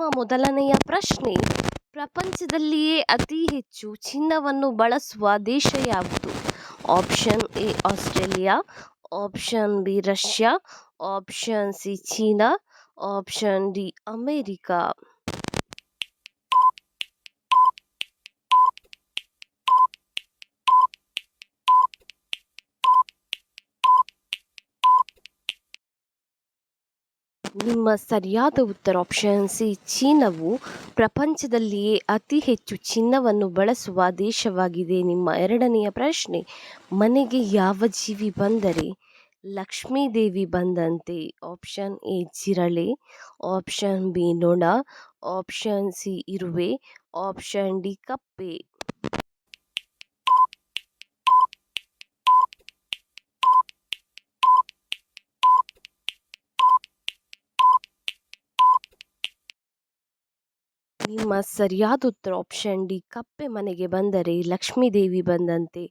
ನಿಮ್ಮ ಮೊದಲನೆಯ ಪ್ರಶ್ನೆ, ಪ್ರಪಂಚದಲ್ಲಿಯೇ ಅತಿ ಹೆಚ್ಚು ಚಿನ್ನವನ್ನು ಬಳಸುವ ದೇಶ ಯಾವುದು? Option A, Australia, option B, Russia, option C, China, option D, America. ನಿಮ್ಮ ಸರಿಯಾದ ಉತ್ತರ ಆಪ್ಷನ್ ಸಿ ಚೀನವು ಪ್ರಪಂಚದಲ್ಲಿಯೇ ಅತಿ ಹೆಚ್ಚು ಚಿನ್ನವನ್ನು ಬಳಸುವ ದೇಶವಾಗಿದೆ. ನಿಮ್ಮ ಎರಡನೆಯ ಪ್ರಶ್ನೆ, ಮನೆಗೆ ಯಾವ ಜೀವಿ ಬಂದರೆ ಲಕ್ಷ್ಮೀದೇವಿ ಬಂದಂತೆ? ಆಪ್ಷನ್ ಎ ಜಿರಳೆ. ಆಪ್ಷನ್ ಬಿ ನೊಣ. ಆಪ್ಷನ್ ಸಿ ಇರುವೆ. ಆಪ್ಷನ್ ಡಿ ಕಪ್ಪೆ. ನಿಮ್ಮ ಸರಿಯಾದ ಉತ್ತರ ಆಪ್ಷನ್ ಡಿ, ಕಪ್ಪೆ ಮನೆಗೆ ಬಂದರೆ ಲಕ್ಷ್ಮೀದೇವಿ ಬಂದಂತೆ.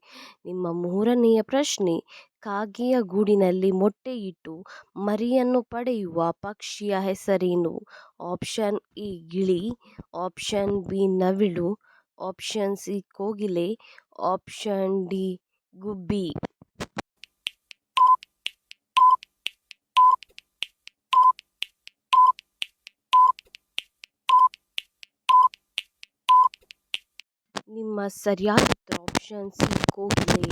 ನಿಮ್ಮ ಮೂರನೆಯ ಪ್ರಶ್ನೆ, ಕಾಗೆಯ ಗೂಡಿನಲ್ಲಿ ಮೊಟ್ಟೆ ಇಟ್ಟು ಮರಿಯನ್ನು ಪಡೆಯುವ ಪಕ್ಷಿಯ ಹೆಸರೇನು? ಆಪ್ಷನ್ ಇ ಗಿಳಿ ಆಪ್ಷನ್ ಬಿ, ನವಿಲು ಆಪ್ಷನ್ ಸಿ, ಕೋಗಿಲೆ ಆಪ್ಷನ್ ಡಿ, ಗುಬ್ಬಿ. ನಿಮ್ಮ ಸರಿಯಾದ ಆಪ್ಷನ್ ಸಿ ಕೋಗಿಲೆ.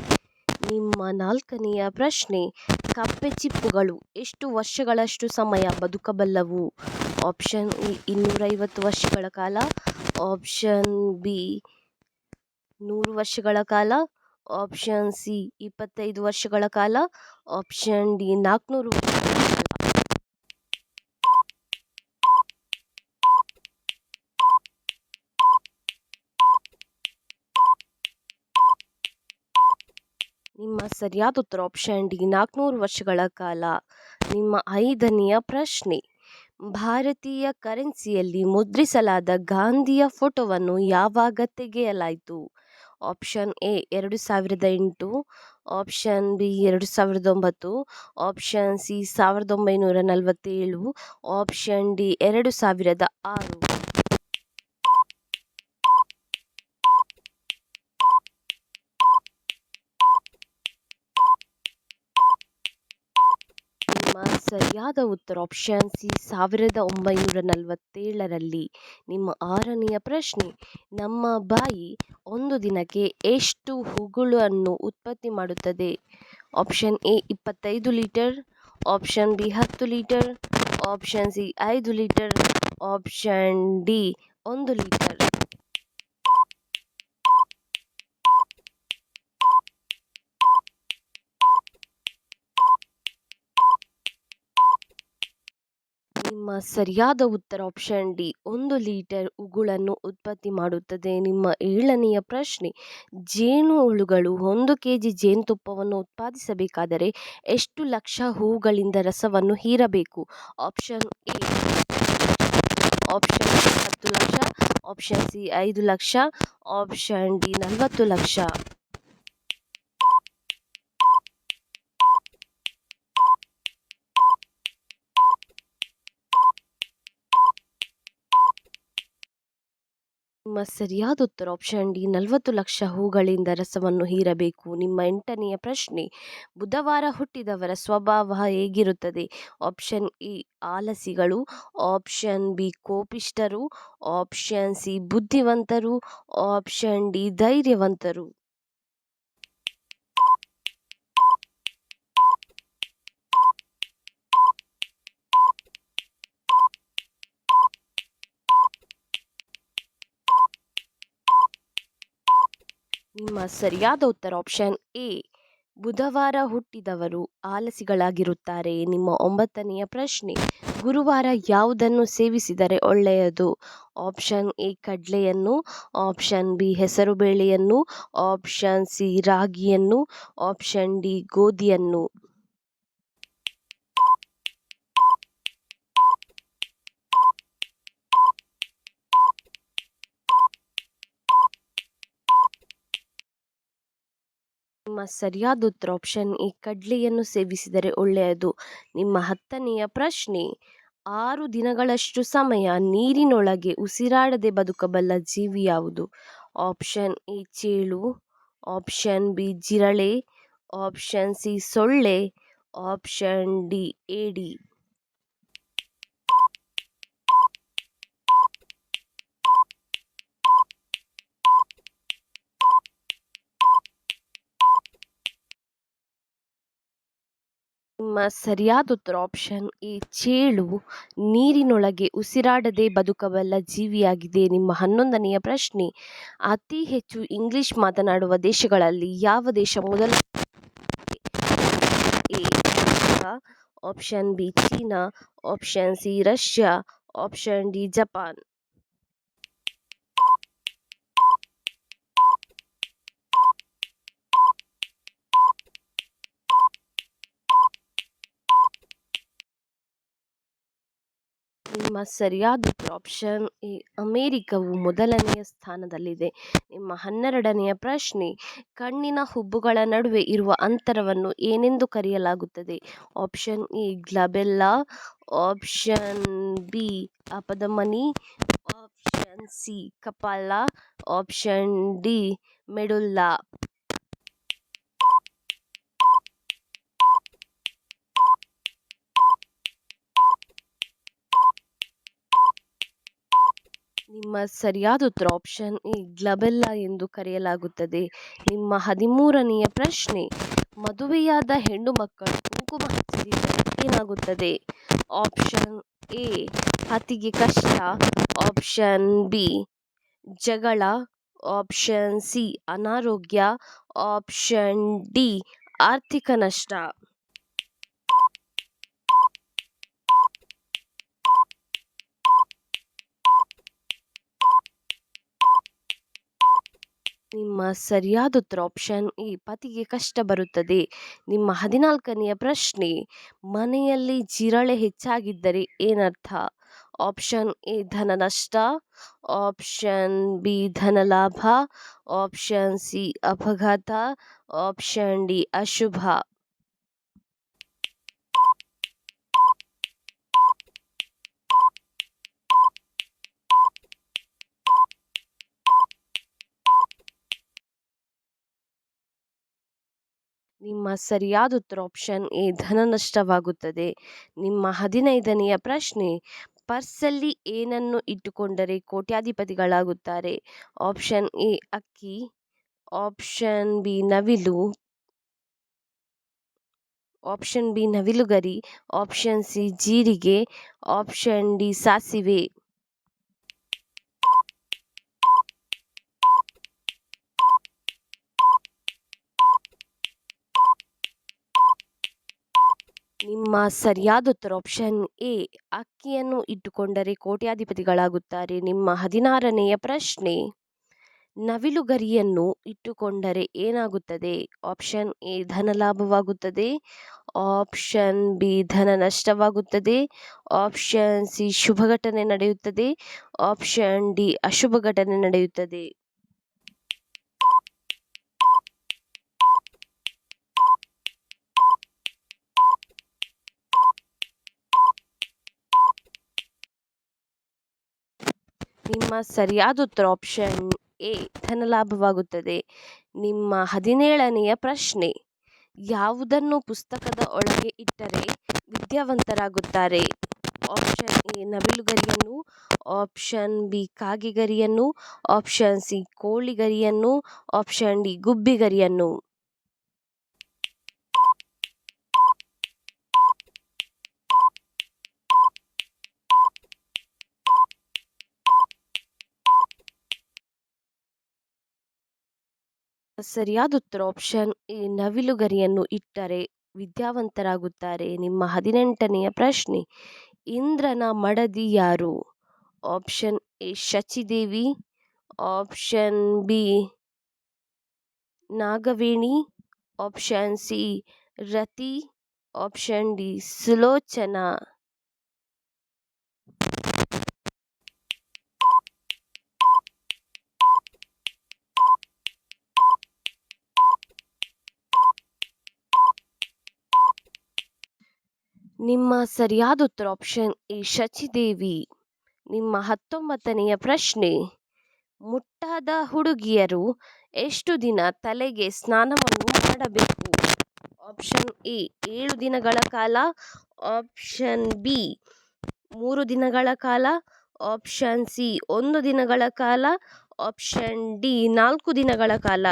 ನಿಮ್ಮ ನಾಲ್ಕನೆಯ ಪ್ರಶ್ನೆ ಕಪ್ಪೆ ಚಿಪ್ಪುಗಳು ಎಷ್ಟು ವರ್ಷಗಳಷ್ಟು ಸಮಯ ಬದುಕಬಲ್ಲವು? ಆಪ್ಷನ್ ಎ, ಇನ್ನೂರೈವತ್ತು ವರ್ಷಗಳ ಕಾಲ. ಆಪ್ಷನ್ ಬಿ, ನೂರು ವರ್ಷಗಳ ಕಾಲ. ಆಪ್ಷನ್ ಸಿ, ಇಪ್ಪತ್ತೈದು ವರ್ಷಗಳ ಕಾಲ. ಆಪ್ಷನ್ ಡಿ, ನಾಲ್ಕುನೂರು ನಿಮ್ಮ ಸರಿಯಾದ ಉತ್ತರ ಆಪ್ಷನ್ ಡಿ ನಾಲ್ಕುನೂರು ವರ್ಷಗಳ ಕಾಲ. ನಿಮ್ಮ ಐದನೆಯ ಪ್ರಶ್ನೆ. ಭಾರತೀಯ ಕರೆನ್ಸಿಯಲ್ಲಿ ಮುದ್ರಿಸಲಾದ ಗಾಂಧಿಯ ಫೋಟೋವನ್ನು ಯಾವಾಗ ತೆಗೆಯಲಾಯಿತು? ಆಪ್ಷನ್ ಎ ಎರಡು ಸಾವಿರದ ಎಂಟು. ಆಪ್ಷನ್ ಬಿ ಎರಡು ಸಾವಿರದ ಒಂಬತ್ತು. ಆಪ್ಷನ್ ಸಿ ಸಾವಿರದ ಒಂಬೈನೂರ ನಲವತ್ತೇಳು. ಆಪ್ಷನ್ ಡಿ ಎರಡು ಸಾವಿರದ ಆರು. ಸರಿಯಾದ ಉತ್ತರ ಆಪ್ಷನ್ ಸಿ ಸಾವಿರದ ಒಂಬೈನೂರ ನಲವತ್ತೇಳರಲ್ಲಿ ನಿಮ್ಮ ಆರನೆಯ ಪ್ರಶ್ನೆ, ನಮ್ಮ ಬಾಯಿ ಒಂದು ದಿನಕ್ಕೆ ಎಷ್ಟು ಉಗುಳನ್ನು ಉತ್ಪತ್ತಿ ಮಾಡುತ್ತದೆ? ಆಪ್ಷನ್ ಎ, ಇಪ್ಪತ್ತೈದು ಲೀಟರ್ ಆಪ್ಷನ್ ಬಿ, ಹತ್ತು ಲೀಟರ್ ಆಪ್ಷನ್ ಸಿ, ಐದು ಲೀಟರ್ ಆಪ್ಷನ್ ಡಿ, ಒಂದು ಲೀಟರ್. ನಿಮ್ಮ ಸರಿಯಾದ ಉತ್ತರ ಆಪ್ಷನ್ ಡಿ ಒಂದು ಲೀಟರ್ ಉಗುಳನ್ನು ಉತ್ಪತ್ತಿ ಮಾಡುತ್ತದೆ. ನಿಮ್ಮ ಏಳನೆಯ ಪ್ರಶ್ನೆ ಜೇನುಹುಳುಗಳು ಒಂದು ಕೆ ಜಿ ಜೇನುತುಪ್ಪವನ್ನು ಉತ್ಪಾದಿಸಬೇಕಾದರೆ ಎಷ್ಟು ಲಕ್ಷ ಹೂಗಳಿಂದ ರಸವನ್ನು ಹೀರಬೇಕು? ಆಪ್ಷನ್ ಎ ಆಪ್ಷನ್ ಹತ್ತು ಲಕ್ಷ ಆಪ್ಷನ್ ಸಿ ಐದು ಲಕ್ಷ ಆಪ್ಷನ್ ಡಿ ನಲವತ್ತು ಲಕ್ಷ. ನಿಮ್ಮ ಸರಿಯಾದ ಉತ್ತರ ಆಪ್ಷನ್ ಡಿ, ನಲವತ್ತು ಲಕ್ಷ ಹೂಗಳಿಂದ ರಸವನ್ನು ಹೀರಬೇಕು. ನಿಮ್ಮ ಎಂಟನೆಯ ಪ್ರಶ್ನೆ, ಬುಧವಾರ ಹುಟ್ಟಿದವರ ಸ್ವಭಾವ ಹೇಗಿರುತ್ತದೆ? ಆಪ್ಷನ್ ಇ ಆಲಸಿಗಳು ಆಪ್ಷನ್ ಬಿ, ಕೋಪಿಷ್ಠರು ಆಪ್ಷನ್ ಸಿ, ಬುದ್ಧಿವಂತರು ಆಪ್ಷನ್ ಡಿ, ಧೈರ್ಯವಂತರು. ನಿಮ್ಮ ಸರಿಯಾದ ಉತ್ತರ ಆಪ್ಷನ್ ಎ ಬುಧವಾರ ಹುಟ್ಟಿದವರು ಆಲಸಿಗಳಾಗಿರುತ್ತಾರೆ. ನಿಮ್ಮ ಒಂಬತ್ತನೆಯ ಪ್ರಶ್ನೆ, ಗುರುವಾರ ಯಾವುದನ್ನು ಸೇವಿಸಿದರೆ ಒಳ್ಳೆಯದು? ಆಪ್ಷನ್ ಎ ಕಡಲೆಯನ್ನು ಆಪ್ಷನ್ ಬಿ ಹೆಸರುಬೇಳೆಯನ್ನು ಆಪ್ಷನ್ ಸಿ ರಾಗಿಯನ್ನು ಆಪ್ಷನ್ ಡಿ ಗೋಧಿಯನ್ನು. ನಿಮ್ಮ ಸರಿಯಾದ ಉತ್ತರ ಆಪ್ಷನ್ ಎ ಕಡ್ಲೆಯನ್ನು ಸೇವಿಸಿದರೆ ಒಳ್ಳೆಯದು. ನಿಮ್ಮ ಹತ್ತನೆಯ ಪ್ರಶ್ನೆ, ಆರು ದಿನಗಳಷ್ಟು ಸಮಯ ನೀರಿನೊಳಗೆ ಉಸಿರಾಡದೆ ಬದುಕಬಲ್ಲ ಜೀವಿ ಯಾವುದು? ಆಪ್ಷನ್ ಎ, ಚೇಳು ಆಪ್ಷನ್ ಬಿ, ಜಿರಳೆ ಆಪ್ಷನ್ ಸಿ, ಸೊಳ್ಳೆ ಆಪ್ಷನ್ ಡಿ ಏಡಿ ನಿಮ್ಮ ಸರಿಯಾದ ಉತ್ತರ ಆಪ್ಷನ್ ಎ ಚೇಳು ನೀರಿನೊಳಗೆ ಉಸಿರಾಡದೆ ಬದುಕಬಲ್ಲ ಜೀವಿಯಾಗಿದೆ ನಿಮ್ಮ ಹನ್ನೊಂದನೆಯ ಪ್ರಶ್ನೆ. ಅತಿ ಹೆಚ್ಚು ಇಂಗ್ಲಿಷ್ ಮಾತನಾಡುವ ದೇಶಗಳಲ್ಲಿ ಯಾವ ದೇಶ ಮೊದಲ A option B, China option C, Russia option D, Japan. ನಿಮ್ಮ ಸರಿಯಾದ ಉತ್ತರ ಆಪ್ಷನ್ ಎ ಅಮೇರಿಕವು ಮೊದಲನೆಯ ಸ್ಥಾನದಲ್ಲಿದೆ. ನಿಮ್ಮ ಹನ್ನೆರಡನೆಯ ಪ್ರಶ್ನೆ, ಕಣ್ಣಿನ ಹುಬ್ಬುಗಳ ನಡುವೆ ಇರುವ ಅಂತರವನ್ನು ಏನೆಂದು ಕರೆಯಲಾಗುತ್ತದೆ? Option A, glabella. Option B, ಅಪಧಮನಿ. Option C, ಕಪಾಲ. Option D, medulla. ನಿಮ್ಮ ಸರಿಯಾದ ಉತ್ತರ ಆಪ್ಷನ್ ಎ ಗ್ಲಬೆಲ್ಲ ಎಂದು ಕರೆಯಲಾಗುತ್ತದೆ. ನಿಮ್ಮ ಹದಿಮೂರನೆಯ ಪ್ರಶ್ನೆ, ಮದುವೆಯಾದ ಹೆಣ್ಣು ಮಕ್ಕಳು ಕುಂಕುಮ ಏನಾಗುತ್ತದೆ? ಆಪ್ಷನ್ ಎ ಅತಿಗೆ ಕಷ್ಟ. ಆಪ್ಷನ್ ಬಿ ಜಗಳ. ಆಪ್ಷನ್ ಸಿ ಅನಾರೋಗ್ಯ. ಆಪ್ಷನ್ ಡಿ ಆರ್ಥಿಕ ನಷ್ಟ. ನಿಮ್ಮ ಸರಿಯಾದ ಉತ್ತರ ಆಪ್ಷನ್ ಈ ಪತಿಗೆ ಕಷ್ಟ ಬರುತ್ತದೆ. ನಿಮ್ಮ ಹದಿನಾಲ್ಕನೆಯ ಪ್ರಶ್ನೆ, ಮನೆಯಲ್ಲಿ ಜಿರಳೆ ಹೆಚ್ಚಾಗಿದ್ದರೆ ಏನರ್ಥ? ಆಪ್ಷನ್ ಎ, ಧನ ನಷ್ಟ ಆಪ್ಷನ್ ಬಿ, ಧನ ಲಾಭ ಆಪ್ಷನ್ ಸಿ, ಅಪಘಾತ ಆಪ್ಷನ್ ಡಿ, ಅಶುಭ. ನಿಮ್ಮ ಸರಿಯಾದ ಉತ್ತರ ಆಪ್ಷನ್ ಎ ಧನ ನಷ್ಟವಾಗುತ್ತದೆ. ನಿಮ್ಮ ಹದಿನೈದನೆಯ ಪ್ರಶ್ನೆ ಪರ್ಸಲ್ಲಿ ಏನನ್ನು ಇಟ್ಟುಕೊಂಡರೆ ಕೋಟ್ಯಾಧಿಪತಿಗಳಾಗುತ್ತಾರೆ? ಆಪ್ಷನ್ ಎ, ಅಕ್ಕಿ. ಆಪ್ಷನ್ ಬಿ, ನವಿಲು. ಆಪ್ಷನ್ ಬಿ, ನವಿಲುಗರಿ. ಆಪ್ಷನ್ ಸಿ, ಜೀರಿಗೆ. ಆಪ್ಷನ್ ಡಿ, ಸಾಸಿವೆ. ನಿಮ್ಮ ಸರಿಯಾದ ಉತ್ತರ ಆಪ್ಷನ್ ಎ ಅಕ್ಕಿಯನ್ನು ಇಟ್ಟುಕೊಂಡರೆ ಕೋಟ್ಯಾಧಿಪತಿಗಳಾಗುತ್ತಾರೆ. ನಿಮ್ಮ ಹದಿನಾರನೆಯ ಪ್ರಶ್ನೆ, ನವಿಲುಗರಿಯನ್ನು ಇಟ್ಟುಕೊಂಡರೆ ಏನಾಗುತ್ತದೆ? ಆಪ್ಷನ್ ಎ ಧನ ಲಾಭವಾಗುತ್ತದೆ ಆಪ್ಷನ್ ಬಿ ಧನ ನಷ್ಟವಾಗುತ್ತದೆ. ಆಪ್ಷನ್ ಸಿ ಶುಭ ಘಟನೆ ನಡೆಯುತ್ತದೆ. ಆಪ್ಷನ್ ಡಿ ಅಶುಭ ಘಟನೆ ನಡೆಯುತ್ತದೆ. ನಿಮ್ಮ ಸರಿಯಾದ ಉತ್ತರ ಆಪ್ಷನ್ ಎ ಧನ ಲಾಭವಾಗುತ್ತದೆ ನಿಮ್ಮ ಹದಿನೇಳನೆಯ ಪ್ರಶ್ನೆ, ಯಾವುದನ್ನು ಪುಸ್ತಕದ ಒಳಗೆ ಇಟ್ಟರೆ ವಿದ್ಯಾವಂತರಾಗುತ್ತಾರೆ? ಆಪ್ಷನ್ ಎ, ನವಿಲುಗರಿಯನ್ನು ಆಪ್ಷನ್ ಬಿ, ಕಾಗೆಗರಿಯನ್ನು ಆಪ್ಷನ್ ಸಿ, ಕೋಳಿಗರಿಯನ್ನು ಆಪ್ಷನ್ ಡಿ, ಗುಬ್ಬಿಗರಿಯನ್ನು. ಸರಿಯಾದ ಉತ್ತರ ಆಪ್ಷನ್ ಎ ನವಿಲುಗರಿಯನ್ನು ಇಟ್ಟರೆ ವಿದ್ಯಾವಂತರಾಗುತ್ತಾರೆ. ನಿಮ್ಮ ಹದಿನೆಂಟನೆಯ ಪ್ರಶ್ನೆ, ಇಂದ್ರನ ಮಡದಿ ಯಾರು? Option A, Shachidevi. Option B, Nagaveni. Option C, Rati. Option D, Sulochana. ನಿಮ್ಮ ಸರಿಯಾದ ಉತ್ತರ ಆಪ್ಷನ್ ಎ ಶಚಿದೇವಿ. ನಿಮ್ಮ ಹತ್ತೊಂಬತ್ತನೆಯ ಪ್ರಶ್ನೆ, ಮುಟ್ಟಾದ ಹುಡುಗಿಯರು ಎಷ್ಟು ದಿನ ತಲೆಗೆ ಸ್ನಾನವನ್ನು ಮಾಡಬೇಕು? ಆಪ್ಷನ್ ಎ, ಏಳು ದಿನಗಳ ಕಾಲ. ಆಪ್ಷನ್ ಬಿ, ಮೂರು ದಿನಗಳ ಕಾಲ. ಆಪ್ಷನ್ ಸಿ, ಒಂದು ದಿನಗಳ ಕಾಲ. ಆಪ್ಷನ್ ಡಿ, ನಾಲ್ಕು ದಿನಗಳ ಕಾಲ.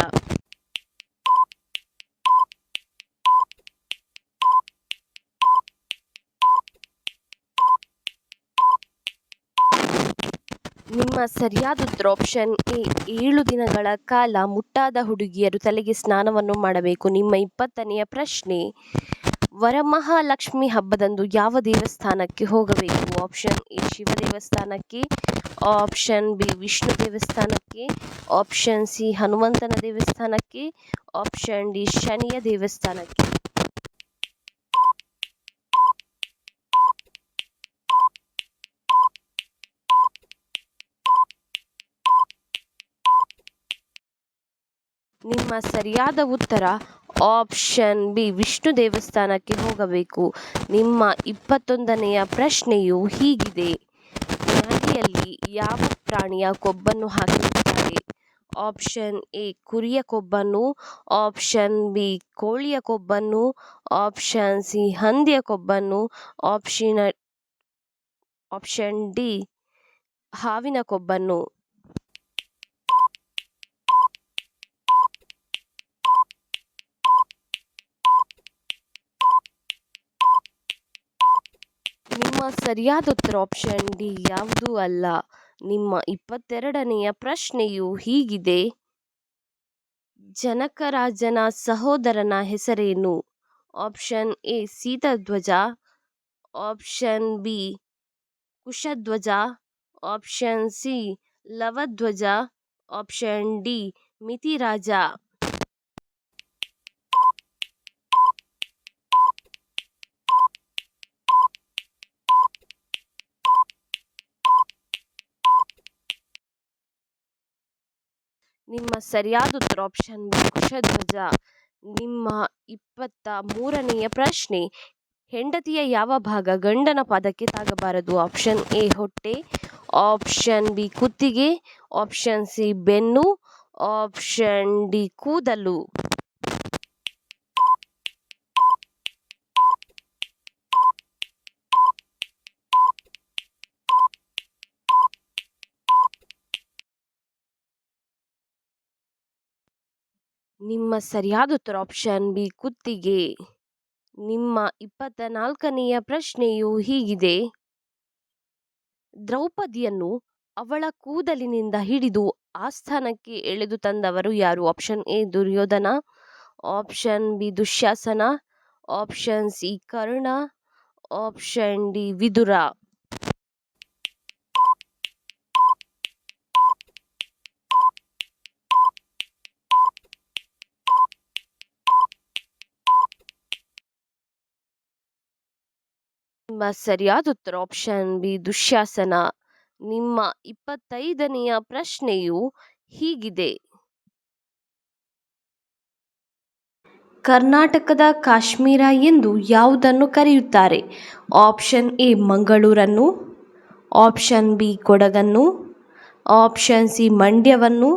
ನಿಮ್ಮ ಸರಿಯಾದ ಆಪ್ಷನ್ ಎ ಏಳು ದಿನಗಳ ಕಾಲ ಮುಟ್ಟಾದ ಹುಡುಗಿಯರು ತಲೆಗೆ ಸ್ನಾನವನ್ನು ಮಾಡಬೇಕು. ನಿಮ್ಮ ಇಪ್ಪತ್ತನೆಯ ಪ್ರಶ್ನೆ, ವರಮಹಾಲಕ್ಷ್ಮಿ ಹಬ್ಬದಂದು ಯಾವ ದೇವಸ್ಥಾನಕ್ಕೆ ಹೋಗಬೇಕು? ಆಪ್ಷನ್ ಎ, ಶಿವ ದೇವಸ್ಥಾನಕ್ಕೆ, ಆಪ್ಷನ್ ಬಿ, ವಿಷ್ಣು ದೇವಸ್ಥಾನಕ್ಕೆ, ಆಪ್ಷನ್ ಸಿ, ಹನುಮಂತನ ದೇವಸ್ಥಾನಕ್ಕೆ, ಆಪ್ಷನ್ ಡಿ, ಶನಿಯ ದೇವಸ್ಥಾನಕ್ಕೆ. ನಿಮ್ಮ ಸರಿಯಾದ ಉತ್ತರ ಆಪ್ಷನ್ ಬಿ. ವಿಷ್ಣು ದೇವಸ್ಥಾನಕ್ಕೆ ಹೋಗಬೇಕು. ನಿಮ್ಮ ಇಪ್ಪತ್ತೊಂದನೆಯ ಪ್ರಶ್ನೆಯು ಹೀಗಿದೆ. ನದಿಯಲ್ಲಿ ಯಾವ ಪ್ರಾಣಿಯ ಕೊಬ್ಬನ್ನು ಹಾಕಿರುತ್ತಾರೆ? Option A. ಕುರಿಯ ಕೊಬ್ಬನ್ನು. Option B. ಕೋಳಿಯ ಕೊಬ್ಬನ್ನು. Option C. ಹಂದಿಯ ಕೊಬ್ಬನ್ನು. Option option D. ಹಾವಿನ ಕೊಬ್ಬನ್ನು. ನಿಮ್ಮ ಸರಿಯಾದ ಉತ್ತರ ಆಪ್ಷನ್ ಡಿ ಯಾವುದೂ ಅಲ್ಲ. ನಿಮ್ಮ ಇಪ್ಪತ್ತೆರಡನೆಯ ಪ್ರಶ್ನೆಯು ಹೀಗಿದೆ. ಜನಕರಾಜನ ಸಹೋದರನ ಹೆಸರೇನು? Option A Seetadhwaja option B Kushadhwaja option C Lavadhwaja option D Mitiraja. ನಿಮ್ಮ ಸರಿಯಾದ ಉತ್ತರ ಆಪ್ಷನ್ ಕುಶಧ್ವಜ ನಿಮ್ಮ ಇಪ್ಪತ್ತ ಮೂರನೆಯ ಪ್ರಶ್ನೆ, ಹೆಂಡತಿಯ ಯಾವ ಭಾಗ ಗಂಡನ ಪಾದಕ್ಕೆ ತಾಗಬಾರದು? ಆಪ್ಷನ್ ಎ, ಹೊಟ್ಟೆ ಆಪ್ಷನ್ ಬಿ, ಕುತ್ತಿಗೆ ಆಪ್ಷನ್ ಸಿ, ಬೆನ್ನು ಆಪ್ಷನ್ ಡಿ, ಕೂದಲು. ನಿಮ್ಮ ಸರಿಯಾದ ಉತ್ತರ ಆಪ್ಷನ್ ಬಿ ಕುತ್ತಿಗೆ. ನಿಮ್ಮ ಇಪ್ಪತ್ತ ನಾಲ್ಕನೆಯ ಪ್ರಶ್ನೆಯು ಹೀಗಿದೆ. ದ್ರೌಪದಿಯನ್ನು ಅವಳ ಕೂದಲಿನಿಂದ ಹಿಡಿದು ಆಸ್ಥಾನಕ್ಕೆ ಎಳೆದು ತಂದವರು ಯಾರು? Option A Duryodhana. Option B Dushasana. Option C Karna. Option D Vidura. ನಿಮ್ಮ ಸರಿಯಾದ ಉತ್ತರ. Option B, Dushasana. ನಿಮ್ಮ ಇಪ್ಪತ್ತೈದನೆಯ ಪ್ರಶ್ನೆಯು ಹೀಗಿದೆ. ಕರ್ನಾಟಕದ ಕಾಶ್ಮೀರ ಎಂದು ಯಾವುದನ್ನು ಕರೆಯುತ್ತಾರೆ? ಆಪ್ಷನ್ ಎ, ಮಂಗಳೂರನ್ನು. ಆಪ್ಷನ್ ಬಿ, ಕೊಡಗನ್ನು. ಆಪ್ಷನ್ ಸಿ, ಮಂಡ್ಯವನ್ನು.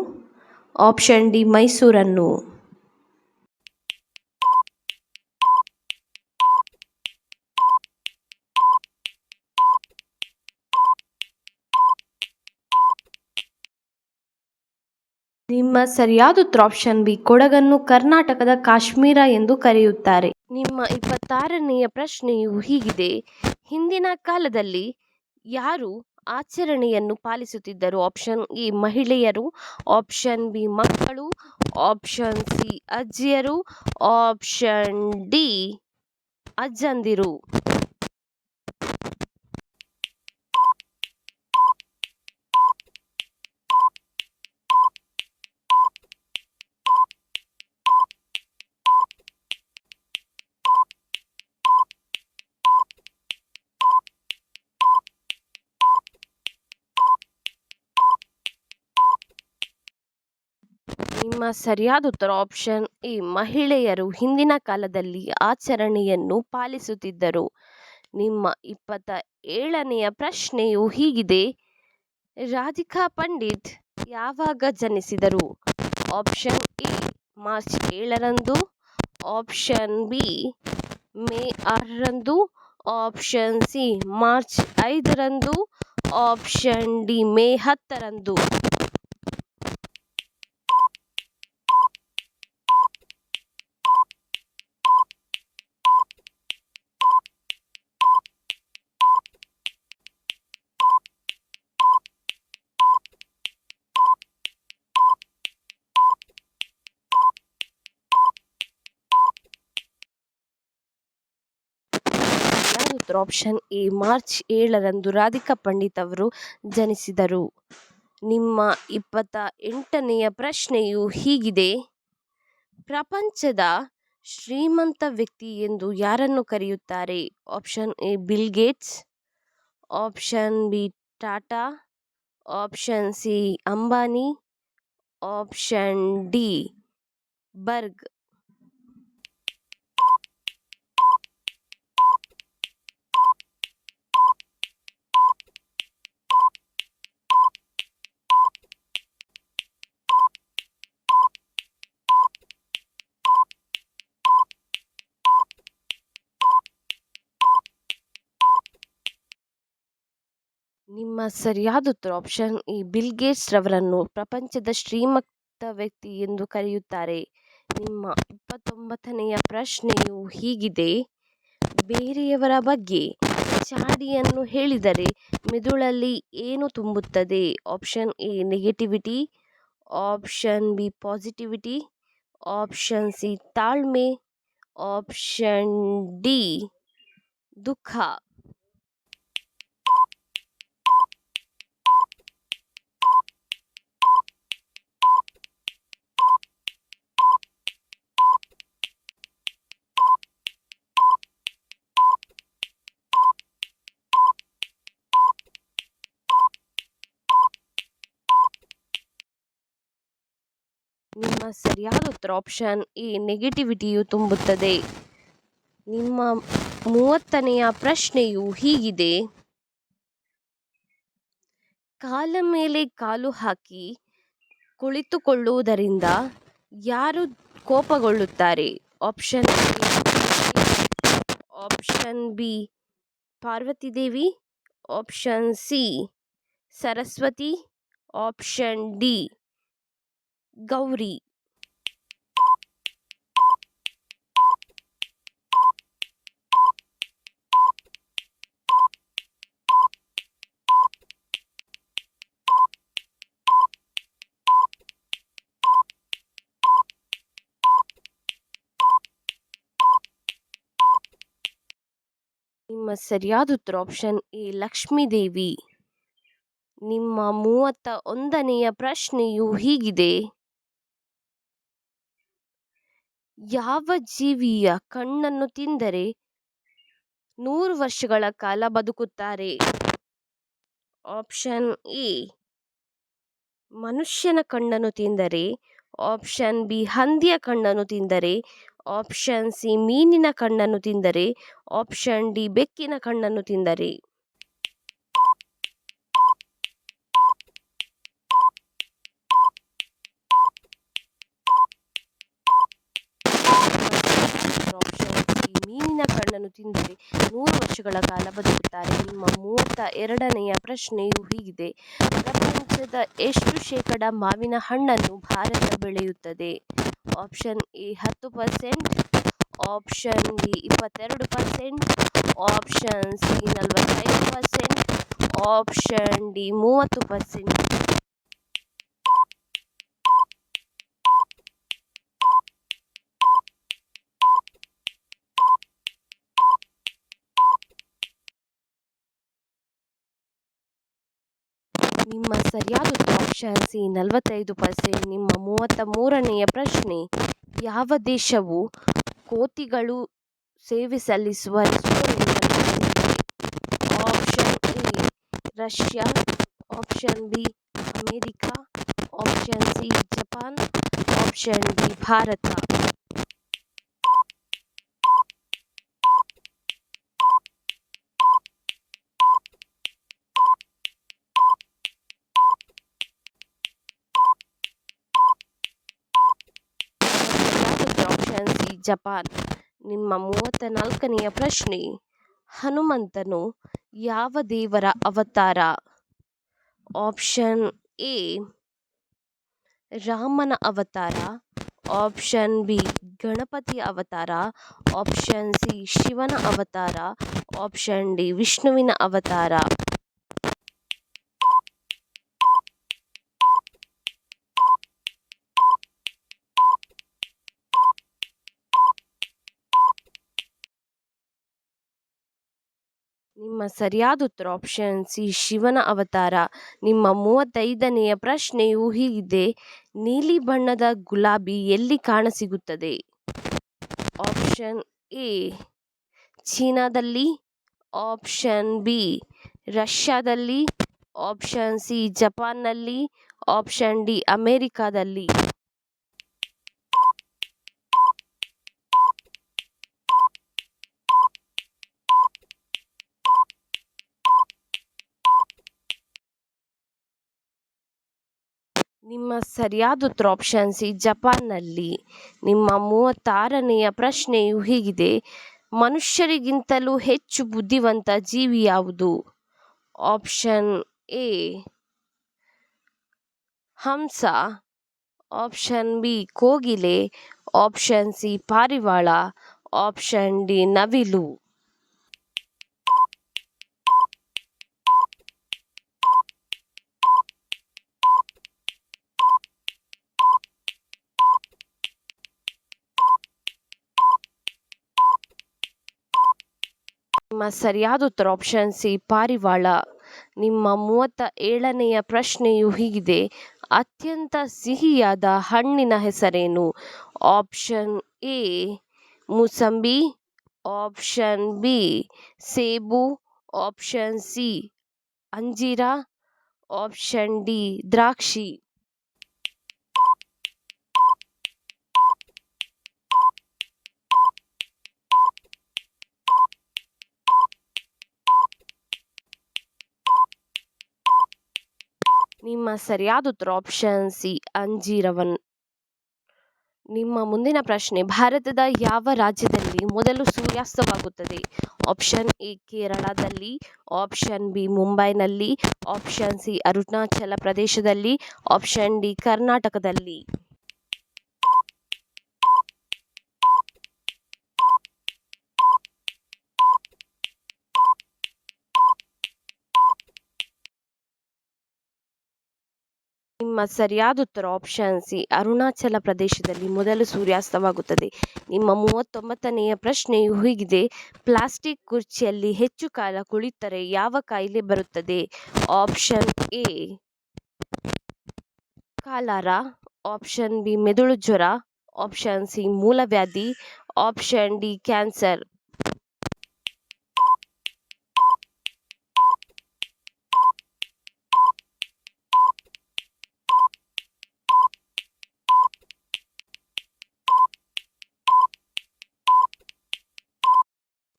ಆಪ್ಷನ್ ಡಿ, ಮೈಸೂರನ್ನು. ನಿಮ್ಮ ಸರಿಯಾದ ಉತ್ತರ ಆಪ್ಷನ್ ಬಿ, ಕೊಡಗನ್ನು ಕರ್ನಾಟಕದ ಕಾಶ್ಮೀರ ಎಂದು ಕರೆಯುತ್ತಾರೆ. ನಿಮ್ಮ ಇಪ್ಪತ್ತಾರನೆಯ ಪ್ರಶ್ನೆಯು ಹೀಗಿದೆ. ಹಿಂದಿನ ಕಾಲದಲ್ಲಿ ಯಾರು ಆಚರಣೆಯನ್ನು ಪಾಲಿಸುತ್ತಿದ್ದರು? ಆಪ್ಷನ್ ಎ, ಮಹಿಳೆಯರು. ಆಪ್ಷನ್ ಬಿ, ಮಕ್ಕಳು. ಆಪ್ಷನ್ ಸಿ, ಅಜ್ಜಿಯರು. ಆಪ್ಷನ್ ಡಿ, ಅಜ್ಜಂದಿರು. ನಿಮ್ಮ ಸರಿಯಾದ ಉತ್ತರ ಆಪ್ಷನ್ ಎ ಮಹಿಳೆಯರು ಹಿಂದಿನ ಕಾಲದಲ್ಲಿ ಆಚರಣೆಯನ್ನು ಪಾಲಿಸುತ್ತಿದ್ದರು. ನಿಮ್ಮ ಇಪ್ಪತ್ತ ಏಳನೆಯ ಪ್ರಶ್ನೆಯು ಹೀಗಿದೆ. ರಾಧಿಕಾ ಪಂಡಿತ್ ಯಾವಾಗ ಜನಿಸಿದರು? ಆಪ್ಷನ್ ಎ, ಮಾರ್ಚ್ ಏಳರಂದು. ಆಪ್ಷನ್ ಬಿ, ಮೇ ಆರರಂದು. ಆಪ್ಷನ್ ಸಿ, ಮಾರ್ಚ್ ಐದರಂದು. ಆಪ್ಷನ್ ಡಿ, ಮೇ ಹತ್ತರಂದು ಸರಿಯಾದ ಆಪ್ಷನ್ ಎ ಮಾರ್ಚ್ ಏಳರಂದು ರಾಧಿಕಾ ಪಂಡಿತ್ ಅವರು ಜನಿಸಿದರು. ನಿಮ್ಮ ಇಪ್ಪತ್ತ ಎಂಟನೆಯ ಪ್ರಶ್ನೆಯು ಹೀಗಿದೆ. ಪ್ರಪಂಚದ ಶ್ರೀಮಂತ ವ್ಯಕ್ತಿ ಎಂದು ಯಾರನ್ನು ಕರೆಯುತ್ತಾರೆ? Option A Bill Gates option B Tata option C Ambani option D berg ನಿಮ್ಮ ಸರಿಯಾದ ಉತ್ತರ ಆಪ್ಷನ್ ಈ ಬಿಲ್ ಗೇಟ್ಸ್ ರವರನ್ನು ಪ್ರಪಂಚದ ಶ್ರೀಮಂತ ವ್ಯಕ್ತಿ ಎಂದು ಕರೆಯುತ್ತಾರೆ. ನಿಮ್ಮ ಇಪ್ಪತ್ತೊಂಬತ್ತನೆಯ ಪ್ರಶ್ನೆಯು ಹೀಗಿದೆ. ಬೇರೆಯವರ ಬಗ್ಗೆ ಚಾಡಿಯನ್ನು ಹೇಳಿದರೆ ಮೆದುಳಲ್ಲಿ ಏನು ತುಂಬುತ್ತದೆ? Option A negativity option B positivity option C, ತಾಳ್ಮೆ ಆಪ್ಷನ್ ಡಿ, ದುಃಖ. ನಿಮ್ಮ ಸರಿಯಾದ ಉತ್ತರ ಆಪ್ಷನ್ ಎ ನೆಗೆಟಿವಿಟಿಯು ತುಂಬುತ್ತದೆ. ನಿಮ್ಮ ಮೂವತ್ತನೆಯ ಪ್ರಶ್ನೆಯು ಹೀಗಿದೆ. ಕಾಲ ಮೇಲೆ ಕಾಲು ಹಾಕಿ ಕುಳಿತುಕೊಳ್ಳುವುದರಿಂದ ಯಾರು ಕೋಪಗೊಳ್ಳುತ್ತಾರೆ? Option option B Parvati Devi option C Saraswati option D Gauri. ನಿಮ್ಮ ಸರಿಯಾದ ಉತ್ತರ ಆಪ್ಷನ್ ಎ ಲಕ್ಷ್ಮೀದೇವಿ. ನಿಮ್ಮ ಮೂವತ್ತ ಒಂದನೆಯ ಪ್ರಶ್ನೆಯು ಹೀಗಿದೆ. ಯಾವ ಜೀವಿಯ ಕಣ್ಣನ್ನು ತಿಂದರೆ ನೂರು ವರ್ಷಗಳ ಕಾಲ ಬದುಕುತ್ತಾರೆ? Option A. ಮನುಷ್ಯನ ಕಣ್ಣನ್ನು ತಿಂದರೆ. Option B. ಹಂದಿಯ ಕಣ್ಣನ್ನು ತಿಂದರೆ. Option C. ಮೀನಿನ ಕಣ್ಣನ್ನು ತಿಂದರೆ. Option D. ಬೆಕ್ಕಿನ ಕಣ್ಣನ್ನು ತಿಂದರೆ ಆಪ್ಷನ್ ಸಿ ಮೀನಿನ ಕಣ್ಣನ್ನು ತಿಂದರೆ ನೂರು ವರ್ಷಗಳ ಕಾಲ ಬದುಕುತ್ತಾರೆ. ನಿಮ್ಮ ಮೂವತ್ತ ಎರಡನೆಯ ಪ್ರಶ್ನೆಯು ಹೀಗಿದೆ. ಪ್ರಪಂಚದ ಎಷ್ಟು ಶೇಕಡ ಮಾವಿನ ಹಣ್ಣನ್ನು ಭಾರತ ಬೆಳೆಯುತ್ತದೆ? ಆಪ್ಷನ್ ಎ ಹತ್ತು ಪರ್ಸೆಂಟ್, ಆಪ್ಷನ್ ಬಿ ಇಪ್ಪತ್ತೆರಡು ಪರ್ಸೆಂಟ್, ಆಪ್ಷನ್ ಸಿ ನಲವತ್ತೈದು ಪರ್ಸೆಂಟ್, ಆಪ್ಷನ್ ಡಿ ಮೂವತ್ತು ಪರ್ಸೆಂಟ್. ನಿಮ್ಮ ಸರಿಯಾದ ಆಪ್ಷನ್ ಸಿ ನಲವತ್ತೈದು ಪರ್ಸೆಂಟ್, ನಿಮ್ಮ ಮೂವತ್ತ ಮೂರನೆಯ ಪ್ರಶ್ನೆ, ಯಾವ ದೇಶವು ಕೋತಿಗಳು ಸೇವೆ ಸಲ್ಲಿಸುವ option A, Russia, option B, America, option C, Japan, option D, Bharata. Japan. ನಿಮ್ಮ ಮೂವತ್ತ ನಾಲ್ಕನೆಯ ಪ್ರಶ್ನೆ, ಹನುಮಂತನು ಯಾವ ದೇವರ ಅವತಾರ? ಆಪ್ಷನ್ ಎ, ರಾಮನ ಅವತಾರ. ಆಪ್ಷನ್ ಬಿ, ಗಣಪತಿ ಅವತಾರ. ಆಪ್ಷನ್ ಸಿ, ಶಿವನ ಅವತಾರ. ಆಪ್ಷನ್ ಡಿ, ವಿಷ್ಣುವಿನ ಅವತಾರ. ನಿಮ್ಮ ಸರಿಯಾದ ಉತ್ತರ ಆಪ್ಷನ್ ಸಿ, ಶಿವನ ಅವತಾರ. ನಿಮ್ಮ ಮೂವತ್ತೈದನೆಯ ಪ್ರಶ್ನೆಯು ಹೀಗಿದೆ. ನೀಲಿ ಬಣ್ಣದ ಗುಲಾಬಿ ಎಲ್ಲಿ ಕಾಣಸಿಗುತ್ತದೆ? ಆಪ್ಷನ್ ಎ, ಚೀನಾದಲ್ಲಿ. ಆಪ್ಷನ್ ಬಿ, ರಷ್ಯಾದಲ್ಲಿ. ಆಪ್ಷನ್ ಸಿ, ಜಪಾನ್ನಲ್ಲಿ. ಆಪ್ಷನ್ ಡಿ, ಅಮೇರಿಕಾದಲ್ಲಿ. ನಿಮ್ಮ ಸರಿಯಾದ ಉತ್ತರ ಆಪ್ಷನ್ ಸಿ, ಜಪಾನ್ನಲ್ಲಿ ನಿಮ್ಮ ಮೂವತ್ತಾರನೆಯ ಪ್ರಶ್ನೆಯು ಹೀಗಿದೆ. ಮನುಷ್ಯರಿಗಿಂತಲೂ ಹೆಚ್ಚು ಬುದ್ಧಿವಂತ ಜೀವಿ ಯಾವುದು? ಆಪ್ಷನ್ ಎ, ಹಂಸ. ಆಪ್ಷನ್ ಬಿ, ಕೋಗಿಲೆ. ಆಪ್ಷನ್ ಸಿ, ಪಾರಿವಾಳ. ಆಪ್ಷನ್ ಡಿ, ನವಿಲು. ನಿಮ್ಮ ಸರಿಯಾದ ಉತ್ತರ ಆಪ್ಷನ್ ಸಿ ಪಾರಿವಾಳ. ನಿಮ್ಮ ಮೂವತ್ತ ಏಳನೆಯ ಪ್ರಶ್ನೆಯು ಹೀಗಿದೆ. ಅತ್ಯಂತ ಸಿಹಿಯಾದ ಹಣ್ಣಿನ ಹೆಸರೇನು? Option A, mosambi. Option B, ಸೇಬು. ಆಪ್ಷನ್ ಸಿ, ಅಂಜೀರ. ಆಪ್ಷನ್ ಡಿ, ದ್ರಾಕ್ಷಿ. ನಿಮ್ಮ ಸರಿಯಾದ ಉತ್ತರ ಆಪ್ಷನ್ ಸಿ ಅಂಜೀರವನ್ ನಿಮ್ಮ ಮುಂದಿನ ಪ್ರಶ್ನೆ, ಭಾರತದ ಯಾವ ರಾಜ್ಯದಲ್ಲಿ ಮೊದಲು ಸೂರ್ಯಾಸ್ತವಾಗುತ್ತದೆ? ಆಪ್ಷನ್ ಎ ಕೇರಳದಲ್ಲಿ ಆಪ್ಷನ್ ಬಿ ಮುಂಬೈನಲ್ಲಿ ಆಪ್ಷನ್ ಸಿ ಅರುಣಾಚಲ ಪ್ರದೇಶದಲ್ಲಿ ಆಪ್ಷನ್ ಡಿ ಕರ್ನಾಟಕದಲ್ಲಿ ನಿಮ್ಮ ಸರಿಯಾದ ಉತ್ತರ ಆಪ್ಷನ್ ಸಿ. ಅರುಣಾಚಲ ಪ್ರದೇಶದಲ್ಲಿ ಮೊದಲು ಸೂರ್ಯಾಸ್ತವಾಗುತ್ತದೆ. ನಿಮ್ಮ ಮೂವತ್ತೊಂಬತ್ತನೆಯ ಪ್ರಶ್ನೆಯು ಹೀಗಿದೆ. ಪ್ಲಾಸ್ಟಿಕ್ ಕುರ್ಚಿಯಲ್ಲಿ ಹೆಚ್ಚು ಕಾಲ ಕುಳಿತರೆ ಯಾವ ಕಾಯಿಲೆ ಬರುತ್ತದೆ? Option A. Cholera. Option B. ಮೆದುಳು ಜ್ವರ. Option C. ಮೂಲವ್ಯಾಧಿ ಆಪ್ಷನ್ ಡಿ. ಕ್ಯಾನ್ಸರ್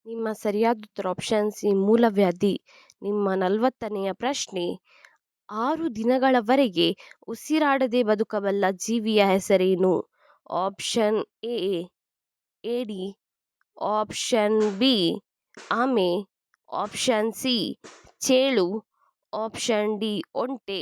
ನಿಮ್ಮ ಸರಿಯಾದ ಉತ್ತರ ಆಪ್ಷನ್ ಸಿ ಮೂಲವ್ಯಾಧಿ ನಿಮ್ಮ ನಲವತ್ತನೆಯ ಪ್ರಶ್ನೆ, ಆರು ದಿನಗಳವರೆಗೆ ಉಸಿರಾಡದೆ ಬದುಕಬಲ್ಲ ಜೀವಿಯ ಹೆಸರೇನು? ಆಪ್ಷನ್ ಎ ಏಡಿ ಆಪ್ಷನ್ ಬಿ ಆಮೆ ಆಪ್ಷನ್ ಸಿ ಚೇಳು ಆಪ್ಷನ್ ಡಿ ಒಂಟೆ.